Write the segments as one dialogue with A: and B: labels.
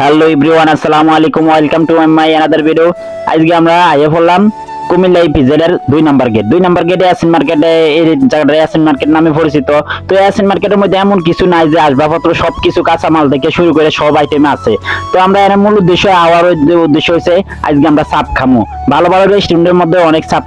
A: Hello everyone, আসসালামু আলাইকুম, welcome to my another video আজকে আমরা আইয়ে পড়লাম কুমিল্লা ইপিজেড এর দুই নাম্বার গেট দুই নাম্বার গেটে ইয়াসিন মার্কেটে এই জায়গাটা ইয়াসিন মার্কেট নামে পরিচিত। তো ইয়াসিন মার্কেটের মধ্যে এমন কিছু নাই যে আসবাবপত্র সব কিছু কাঁচামাল থেকে শুরু করে সব আইটেম আছে। তো আমরা এর মূল উদ্দেশ্য, আওয়ার উদ্দেশ্য হচ্ছে আজকে আমরা চাপ খামু। ভালো ভালো রেস্টুরেন্টের মধ্যে অনেক চাপ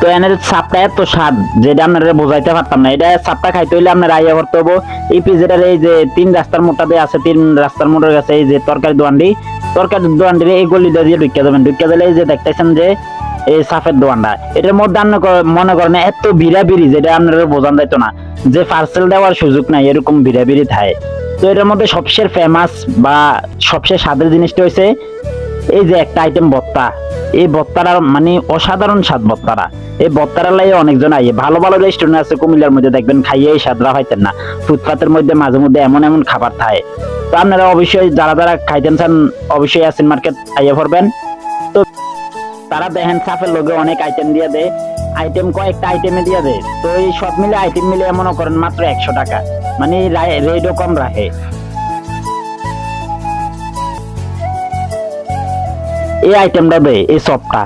A: তো এনের সাপটা এত স্বাদ, যেটা আপনারা বোঝাইতে পারতাম না। এটা সাপটা খাইতে হইলে আপনার আইয়া করতে হব এই পিজেটার এই যে তিন রাস্তার মোটাতে আছে, তিন রাস্তার মোটার কাছে এই যে তরকারি দোয়ানটি তরকারি দোয়ানটি এই গলিটা দিয়ে ঢুকিয়ে দেবেন ঢুকিয়ে দিলে এই যে দেখতেছেন যে এই সাফের দোয়ানটা এটার মধ্যে আপনি মনে করেন এত ভিড়া ভিড়ি যেটা আপনারা বোঝান যাইতো না। যে পার্সেল দেওয়ার সুযোগ নাই, এরকম ভিড়া ভিড়ি থাকে। তো এটার মধ্যে সবচেয়ে ফেমাস বা সবচেয়ে স্বাদের জিনিসটা হয়েছে এই যে একটা আইটেম বত্তা এই বত্তাটার মানে অসাধারণ স্বাদ বত্তারা এই বত্তারা লাই অনেকজন আইয়ে। ভালো ভালো রেস্টুরেন্ট আছে, কুমিল্লার মধ্যে দেখবেন, খাইয়ে এই স্বাদরা হইতেন না। ফুটপাতের মধ্যে মাঝে মধ্যে এমন এমন খাবার থাকে। তো আপনারা অবশ্যই যারা যারা খাইতেন চান, অবশ্যই আসেন মার্কেট আইয়ে পড়বেন। তো তারা দেখেন সাফের লগে অনেক আইটেম দিয়ে দেয়। আইটেম কয়েকটা আইটেমে দিয়ে দেয়। তো এই সব মিলে আইটেম মিলে মনে করেন মাত্র একশো টাকা। মানে রেটও কম রাখে। এই আইটেমটা দে, এই সবটা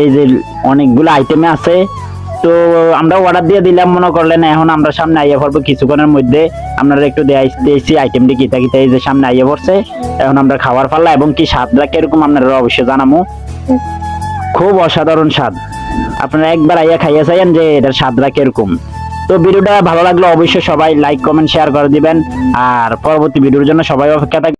A: এই যে অনেকগুলো আইটেমে আছে, তো আমরা অর্ডার দিয়ে দিলাম, মনে করলেন এখন আমরা সামনে আইয়া পড়ব কিছুক্ষণের মধ্যে। আপনারা একটু দিয়েছি আইটেমটি কিতা কিতা, এই যে সামনে আইয়া পড়ছে। এখন আমরা খাবার পারলা এবং কি স্বাদটা কীরকম আপনারা অবশ্যই জানামো। খুব অসাধারণ স্বাদ। আপনারা একবার আইয়া খাইয়া চাইয়েন যে এটার স্বাদটা কীরকম। তো ভিডিওটা ভালো লাগলে অবশ্যই সবাই লাইক কমেন্ট শেয়ার করে দিবেন। আর পরবর্তী ভিডিওর জন্য সবাই অপেক্ষা থাকবে